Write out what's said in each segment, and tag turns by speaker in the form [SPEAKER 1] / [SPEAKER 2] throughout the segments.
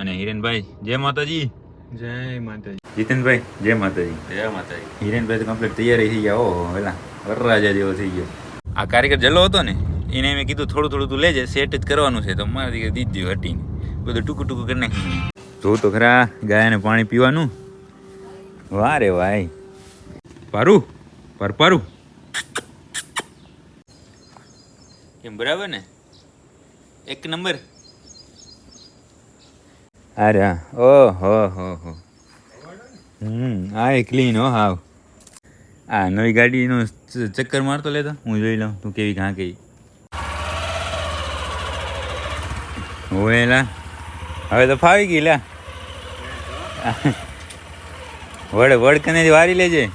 [SPEAKER 1] અને હિરેનભાઈ જય માતાજી.
[SPEAKER 2] જય માતાજી.
[SPEAKER 1] જીતનભાઈ જય માતાજી.
[SPEAKER 2] જય માતાજી.
[SPEAKER 1] હિરેનભાઈ તો કમ્પ્લીટ તૈયારી થઈ ગયા ઓહો પેલા વરરાજા જેવો થઈ ગયો. આ કારીગર જલ્લો હતો ને એને મેં કીધું થોડું થોડું તું લેજે સેટ જ કરવાનું છે તો મારાથી દીધી હટીને. બધું ટૂંકું ટૂંકું કરી નાખી જો તો ખરા ગાયને પાણી પીવાનું. વાહ રે ભાઈ. પારું પર પારું. કેમ બરાબર ને? એક નંબર. અરે ઓ હો હો હો. હમ, આ ક્લીન હો, હાવ. આ નવી ગાડીનો ચક્કર મારતો લેતો. હું જોઈ લઉં, તું કેવી ઘા કેવી. હોયલા હવે તો ફાવી ગઈ, લા. વડ વડ કને વારી લેજે.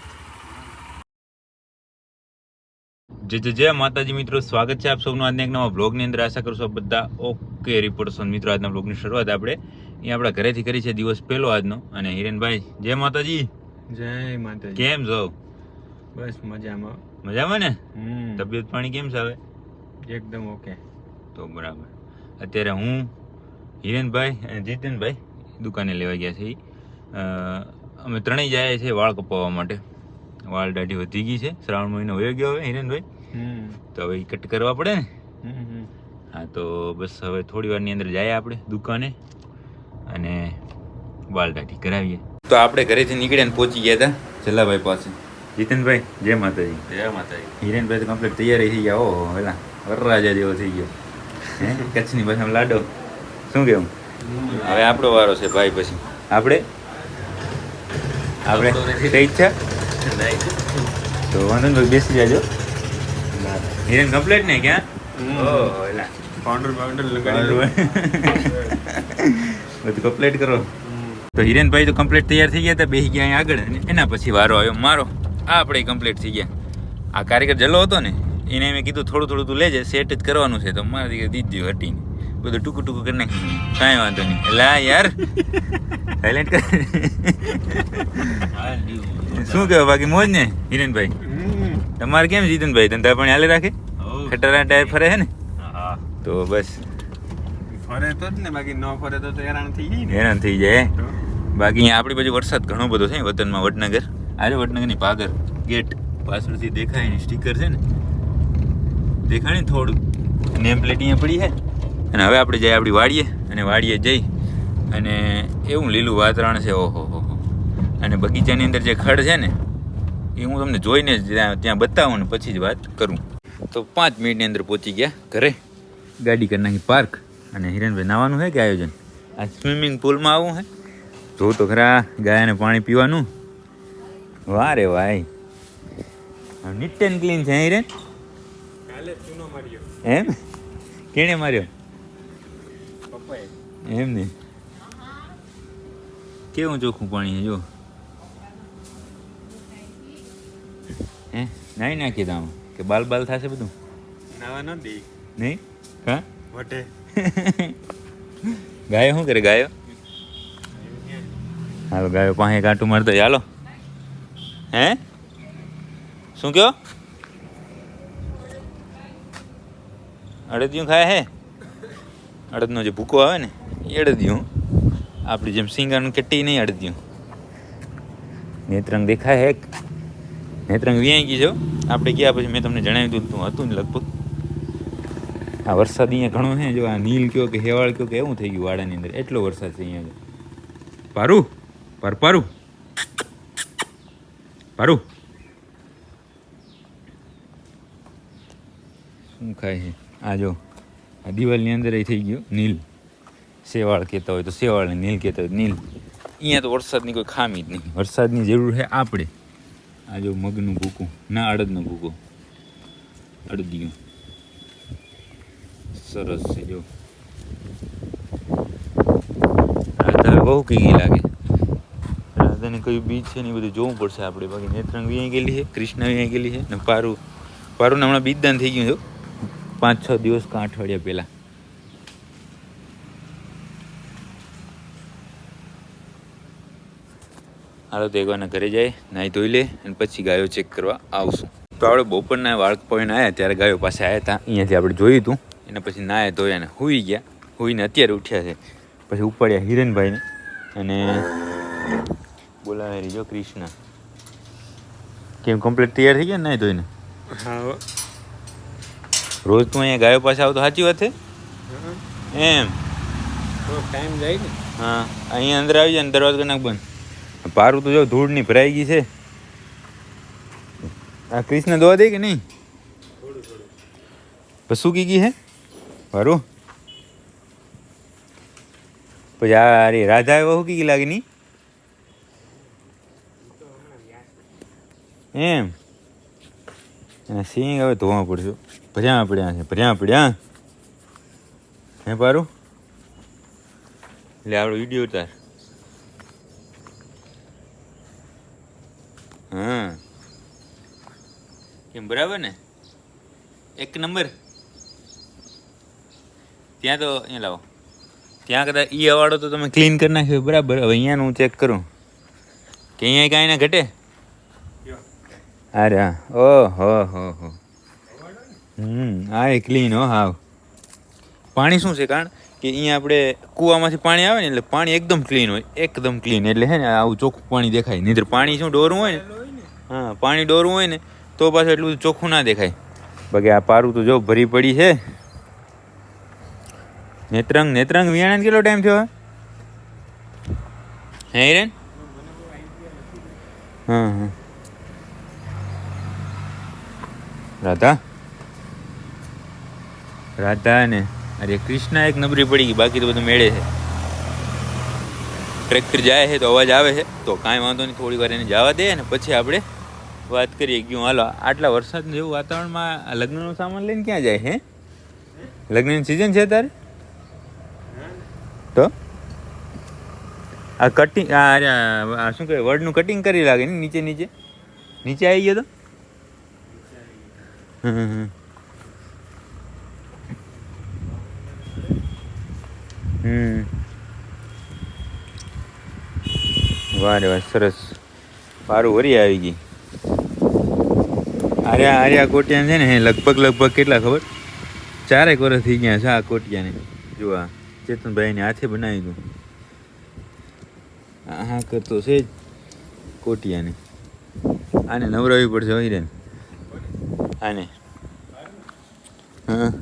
[SPEAKER 1] જય જય જય માતાજી મિત્રો સ્વાગત છે આપ સૌનું આજના એક નવા બ્લોગની અંદર. આશા કરશો બધા ઓકે રિપોર્ટ છો. મિત્રો આજના બ્લોગની શરૂઆત આપણે અહીંયા આપણા ઘરેથી કરી છે દિવસ પહેલો આજનો. અને હિરેનભાઈ જય માતાજી.
[SPEAKER 2] જય માતાજી.
[SPEAKER 1] કેમ છો?
[SPEAKER 2] બસ મજામાં.
[SPEAKER 1] મજામાં ને? તબિયત પાણી કેમ છે હવે?
[SPEAKER 2] એકદમ ઓકે
[SPEAKER 1] તો બરાબર. અત્યારે હું હિરેનભાઈ અને જીતનભાઈ દુકાને લેવા ગયા છે. અમે ત્રણેય જાય છે વાળ કપાવવા માટે. વાળ દાઢી વધી ગઈ છે. શ્રાવણ મહિનો વયો ગયો હવે હિરેનભાઈ. તો હવે કટ કરવા પડે ને. હા તો બસ હવે થોડી વારની અંદર જાય આપણે દુકાને અને વાલ દાઢી કરાવીએ. તો આપણે ઘરેથી નીકળ્યા ને પહોંચી ગયા હતા જલાભાઈ પાસે. જીતનભાઈ જય માતાજી.
[SPEAKER 2] જય માતાજી.
[SPEAKER 1] હિરેનભાઈ તો કમ્પ્લીટ તૈયાર થઈ ગયા ઓહો પેલા વરરાજા જેવો થઈ ગયો. હે કચ્છની ભાષામાં લાડો. શું કેવું? હવે આપણો વારો છે ભાઈ પછી. આપણે? આપણે ઈચ્છા તો વાંધો બેસી જાજો. હિરેન કમ્પ્લીટ ને ક્યાં ઓહો વેલા
[SPEAKER 2] પાઉન્ડર પાઉન્ડર લગાડી
[SPEAKER 1] બધું કમ્પ્લેટ કરો. તો હિરેનભાઈ તો કમ્પ્લીટ તૈયાર થઈ ગયા હતા બેસી ગયા આગળ. અને એના પછી વારો આવ્યો. મારો આ આપણે કમ્પ્લીટ થઈ ગયા. આ કારીગર જલ્લો હતો ને એને મેં કીધું થોડું થોડું તું લેજે સેટ જ કરવાનું છે. તો મારાથી દીધી હટીને. બધું ટૂંકું ટૂંકું કરી નાખ્યું કાંઈ વાંધો નહીં. એટલે આ યાર સાયલેન્ટ કર. શું કહેવાય બાકી? મોજ ને હિરેનભાઈ. તમારે કેમ જીતનભાઈ? ધંધા પણ હાલે રાખે? ખટરા ટાયર ફરે છે ને?
[SPEAKER 2] હા.
[SPEAKER 1] તો બસ.
[SPEAKER 2] ફરે તો જ ને બાકી ન ફરે તો તો હેરાન થઈ જાય ને.
[SPEAKER 1] હેરાન થઈ જાય બાકી અહીંયા આપણી બાજુ વરસાદ ઘણો બધો છે વતનમાં વડનગર. આજે વડનગરની પાગર ગેટ પાછળથી દેખાય ને સ્ટીકર છે ને? દેખાય ને થોડું નેમ પ્લેટ અહીંયા પડી છે. અને હવે આપણે જઈએ આપણી વાડીએ અને વાડીએ જઈ અને એવું લીલું વાતાવરણ છે ઓહો હો હો. અને બગીચાની અંદર જે ખડ છે ને એ હું તમને જોઈને જ ત્યાં બતાવું ને પછી જ વાત કરું. તો પાંચ મિનિટની અંદર પહોંચી ગયા ઘરે. ગાડી કરી નાખી પાર્ક. અને હિરેનભાઈ નાવાનું છે કે આયોજન? આ સ્વિમિંગ પુલમાં આવું છે જો તો ખરા ગાયાને પાણી પીવાનું. વાહ રે ભાઈ. નીટ એન્ડ ક્લીન છે હિરેન?
[SPEAKER 2] કાલે ચૂનો માર્યો.
[SPEAKER 1] એમ? કેણે માર્યો? એમ ને? કેવું ચોખ્ખું પાણી છે જો. હે? નાઈ નાખી દઉં કે બાલ બાલ થશે બધું?
[SPEAKER 2] નાવા ન દે.
[SPEAKER 1] નહીં? હા
[SPEAKER 2] વટે.
[SPEAKER 1] ગાયો શું કરે ગાયો? હાલો ગાયો પાસે કાંટું મારતો હાલો. હે? શું કયો અડદિયું ખાય હે? અડદનો જે ભૂકો આવે ને એ અડદિયું. આપણી જેમ સિંગાનું કેટલી નહીં અડદિયું. નેત્રંગ દેખાય હે નેત્રંગ વ્યાઈ ગઈ છો આપણે ગયા પછી મેં તમને જણાવ્યું હતું તું હતું ને લગભગ. આ વરસાદ અહીંયા ઘણો છે જો આ નીલ કયો કે હેવાળ કયો કે એવું થઈ ગયું વાડાની અંદર. એટલો વરસાદ છે અહીંયા પારું, પર, પારું. પારું. શું ખાય છે? આ જો, આ દિવાલની અંદર એ થઈ ગયું, નીલ. શેવાળ કહેતા હોય તો શેવાળ ને નીલ કહેતા હોય, નીલ. અહીંયા તો વરસાદની કોઈ ખામી જ નહીં. વરસાદની જરૂર છે આપણે. આ જો મગનું ભૂકું. ના, અડદનું ભૂકું. અડદિયું. સરસ છે, જો. રાધા બહુ કઈ લાગે. રાધાને કયું બીચ છે ને એ બધું જોવું પડશે આપણે. બાકી નેત્રંગ વી ગયેલી છે, કૃષ્ણ વી ગયેલી છે ને પારું. પારું હમણાં બીજદાન થઈ ગયું છે પાંચ છ દિવસ કાં અઠવાડિયા પહેલા. હાલો તો એકવારના ઘરે જાય નાહી ધોઈ લે અને પછી ગાયો ચેક કરવા આવશું. તો આપણે બપોરના વાળક પોઈન્ટ આવ્યા ત્યારે ગાયો પાસે આવ્યા હતા. અહીંયાથી આપણે જોયું હતું. એના પછી નાહે ધોયા અને હુઈ ગયા. હુઈને અત્યારે ઉઠ્યા છે. પછી ઉપાડ્યા હિરનભાઈને અને બોલાવે રીજો કૃષ્ણ કેમ કમ્પ્લીટ તૈયાર થઈ ગયા નાહી ધોઈને?
[SPEAKER 2] હા
[SPEAKER 1] રોજ તું અહીંયા ગાયો પાસે આવતો સાચી વાત છે? એમ.
[SPEAKER 2] ટાઈમ જાય ને.
[SPEAKER 1] હા અહીંયા અંદર આવી જાય ને દરવાજો નાખ બંધ. પારું તો જો ધૂળની ભરાઈ ગઈ છે. આ કૃષ્ણ દોવા દે કે નહીં? બસ શું કી ગઈ હે? પારું પછી આ અરે રાધા એવા શું કી લાગે નહીં? એમ. એના સિંગ હવે ધોવા પડશે. ભર્યા પડ્યા છે, ભર્યા પડ્યા. હે પારું? એટલે આપણો વીડિયો ઉતાર હા કેમ બરાબર ને? એક નંબર. ત્યાં તો, અહીંયા લાવો. ત્યાં કદાચ ઈ અવાડો તો તમે ક્લીન કરી નાખ્યો બરાબર. હવે અહીંયાનું હું ચેક કરું. કે અહીંયા કાંઈ ના ઘટે? અરે ઓ, હો હો હો. હમ, આ એ ક્લીન હો, હાવ. પાણી શું છે? કારણ કે અહીંયા આપણે કૂવામાંથી પાણી આવે ને એટલે પાણી એકદમ ક્લીન હોય. એકદમ ક્લીન એટલે હે ને, આવું ચોખ્ખું પાણી દેખાય. નહીં પાણી શું, ડોરું હોય ને? હા, પાણી ડોરું હોય ને તો પાછું એટલું ચોખ્ખું ના દેખાય. બાકી આ પારું તો જો ભરી પડી છે. નેત્રંગ નેત્રંગ વિયાણા કેટલો ટાઈમ થયો? હે હિરેન? હા હા રાધા? રાધા ને અરે કૃષ્ણ એક નબરી પડી ગઈ બાકી તો બધું મેળે છે. ટ્રેક્ટર જાય છે તો અવાજ આવે છે. તો કાંઈ વાંધો નહીં થોડી વાર એને જવા દે ને પછી આપણે વાત કરીએ ગયું હાલો, આટલા વરસાદ જેવું વાતાવરણમાં લગ્નનો સામાન લઈને ક્યાં જાય, હે? લગ્નની સિઝન છે તારે તો? આ કટિંગ આ શું કહેવાય વર્ડનું કટિંગ કરી લાગે ને નીચે નીચે? નીચે આવી ગયો તો? હમ હમ હમ. વાહ રે સરસ. પારું વરી આવી ગઈ આર્યા આર્યા કોટિયા છે ને, હે, લગભગ લગભગ કેટલા ખબર? ચારેક વર્ષ થઈ ગયા છે આ કોટિયાને. જો આ ચેતનભાઈને હાથે બનાવી દઉં. હા કરતો છે જ કોટિયાને. આને નવરાવી પડશે હિરેન આને. હા.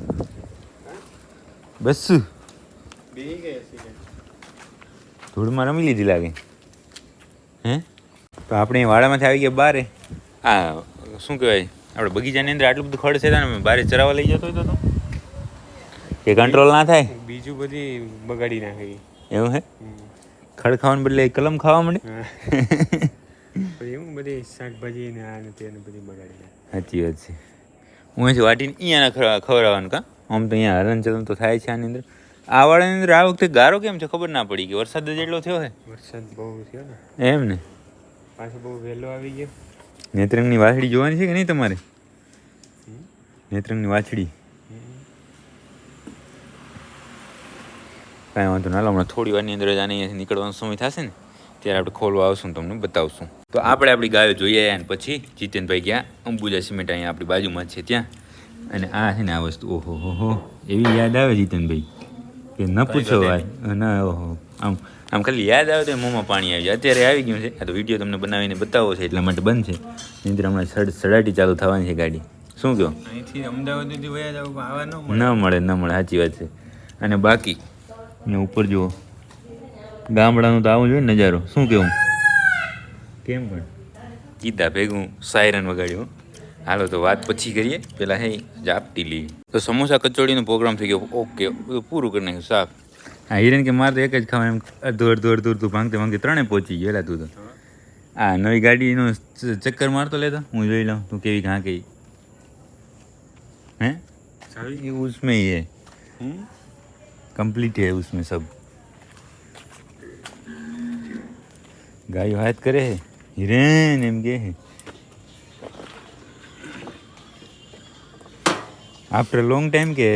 [SPEAKER 1] બસ. ધૂળમાં રમી લીધી લાગે. હે? તો આપણે વાડામાંથી આવી ગયા બારે. આ, શું કહેવાય? આપણે બગીચાની અંદર આટલું બધું ખડ છે ને બારે ચરાવવા લઈ જતો હતો તો એ કંટ્રોલ ના થાય?
[SPEAKER 2] બીજું બધી બગાડી નાખી.
[SPEAKER 1] એવું હે? ખડ ખાવાને બદલે કલમ ખાવા માંડે
[SPEAKER 2] એવું બધી શાકભાજી ને આ ને તે બધી બગાડી
[SPEAKER 1] સાચી વાત છે. હું અહીંથી વાટીને અહીંયા ખવડાવવાનું કા? આમ તો અહીંયા હલનચલન તો થાય છે આની અંદર. આ વાળાની અંદર આ વખતે ગારો કેમ છે? ખબર ના પડી કે વરસાદ જ એટલો થયો હે.
[SPEAKER 2] વરસાદ બહુ થયો ને.
[SPEAKER 1] એમ ને?
[SPEAKER 2] પાછો બહુ વહેલો આવી ગયો.
[SPEAKER 1] નેત્રંગની વાછડી જોવાની છે કે નહીં તમારે? નેત્રંગની વાછડી? કાંઈ વાંધો ના હમણાં થોડી વારની અંદર જ આને નીકળવાનો સમય થશે ને, ત્યારે આપણે ખોલવા આવશું તમને બતાવશું. તો આપણે આપણી ગાયો જોઈએ આવ્યા ને પછી, જીતેનભાઈ ગયા, અંબુજા સિમેન્ટ અહીંયા આપણી બાજુમાં છે ત્યાં. અને આ છે ને આ વસ્તુ, ઓહો હો, એવી યાદ આવે જીતેનભાઈ. કે ન પૂછો ભાઈ ના ઓહો આમ આમ ખાલી યાદ આવે તો મોંમાં પાણી આવી જાય. અત્યારે આવી ગયું છે. આ તો વીડિયો તમને બનાવીને બતાવો છે એટલા માટે બંધ છે. નીંદર હમણાં સડ સડાટી ચાલુ થવાની છે ગાડી. શું કહો?
[SPEAKER 2] અહીંથી અમદાવાદ સુધી વયા જાવ આવા ન મળે?
[SPEAKER 1] ન મળે ન મળે. સાચી વાત છે. અને બાકી? ને ઉપર જુઓ. ગામડાનું તો આવું જોઈએ ને નજારો. શું કેવું કેમ પણ? કીધા ભેગું. સાયરન વગાડ્યું. હાલો તો વાત પછી કરીએ. પહેલાં હે જાપટી લી તો સમોસા કચોડીનો પ્રોગ્રામ થઈ ગયો. ઓકે પૂરું કરી નાખ્યું સાફ. હા હિરેન કે મારે એક જ ખાવા એમ અડધું અડધું અડધું અડધું ભાંગતે ભાંગતે ત્રણે પહોંચી ગયો એલા તું તો. હા નવી ગાડીનો ચક્કર મારતો લેતો. હું જોઈ લઉં તું કેવી ઘા કઈ હે ઉસમે હે. કમ્પ્લીટ હે ઉસમે સબ. ગાયો હાથ કરે હે. હિરેન એમ કે હે.
[SPEAKER 2] આફ્ટર લોંગ ટાઈમ કે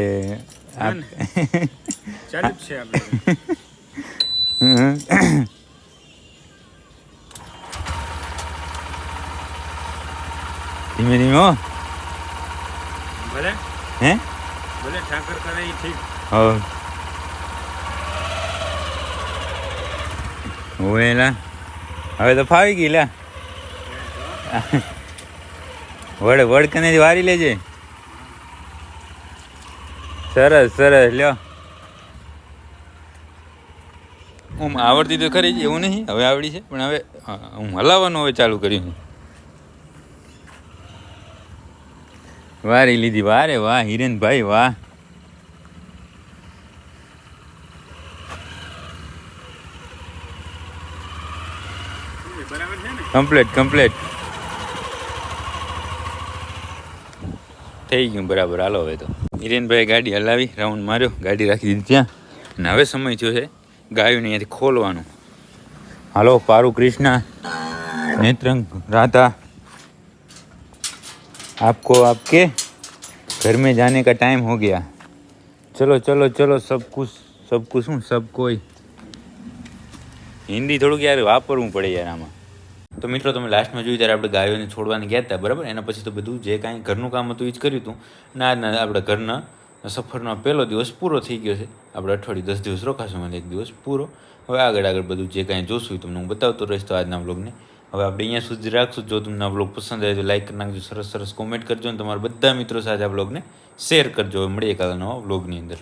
[SPEAKER 1] ધીમે ધીમે
[SPEAKER 2] ભલે.
[SPEAKER 1] હે?
[SPEAKER 2] ભલે ઠાકર કરે એ ઠીક.
[SPEAKER 1] હો ઓએલા હવે તો ફાવી ગઈ લા. વડ વડ કને વારી લેજે. સરસ સરસ લ્યો. હું આવડતી તો ખરી એવું નહીં? હવે આવડી છે? પણ હવે હું હલાવવાનું હવે ચાલુ કર્યું વારી લીધી વારે વાહ હિરેનભાઈ વાહ. કમ્પ્લેટ કમ્પ્લેટ થઈ ગયું બરાબર હાલો હવે તો. હિરેનભાઈ ગાડી હલાવી, રાઉન્ડ માર્યો, ગાડી રાખી દીધી ત્યાં. અને હવે સમય થયો છે ગાયોને અહીંયાથી ખોલવાનું. હાલો, પારુ કૃષ્ણ, નેત્રંગ રાધા. આપકો આપકે ઘર મેં જાને કા ટાઈમ હો ગયા. ચલો ચલો ચલો, સબ કુછ સબ કુછ હું, સબ કોઈ. હિન્દી થોડુંક યાર વાપરવું પડે યાર આમાં. તો મિત્રો, તમે લાસ્ટમાં જોયું ત્યારે આપણે ગાયોને છોડવાની ગયા હતા બરાબર? એના પછી તો બધું જે કાંઈ ઘરનું કામ હતું એ જ કર્યું હતું ના આજના આપણે ઘરના સફરનો પહેલો દિવસ પૂરો થઈ ગયો છે. આપણે અઠવાડિયું દસ દિવસ રોકાશું, મને એક દિવસ પૂરો. હવે આગળ આગળ બધું જે કાંઈ જોશું તમને હું બતાવતો રહીશ તો આજના બ્લોગને હવે આપણે અહીંયા સુધી રાખશું. જો તમને આ બ્લોગ પસંદ આવે તો લાઈક કરી નાખજો, સરસ સરસ કોમેન્ટ કરજો અને તમારા બધા મિત્રો સાથે આ બ્લોગને શેર કરજો. હવે મળીએ કાલે નવા બ્લોગની અંદર.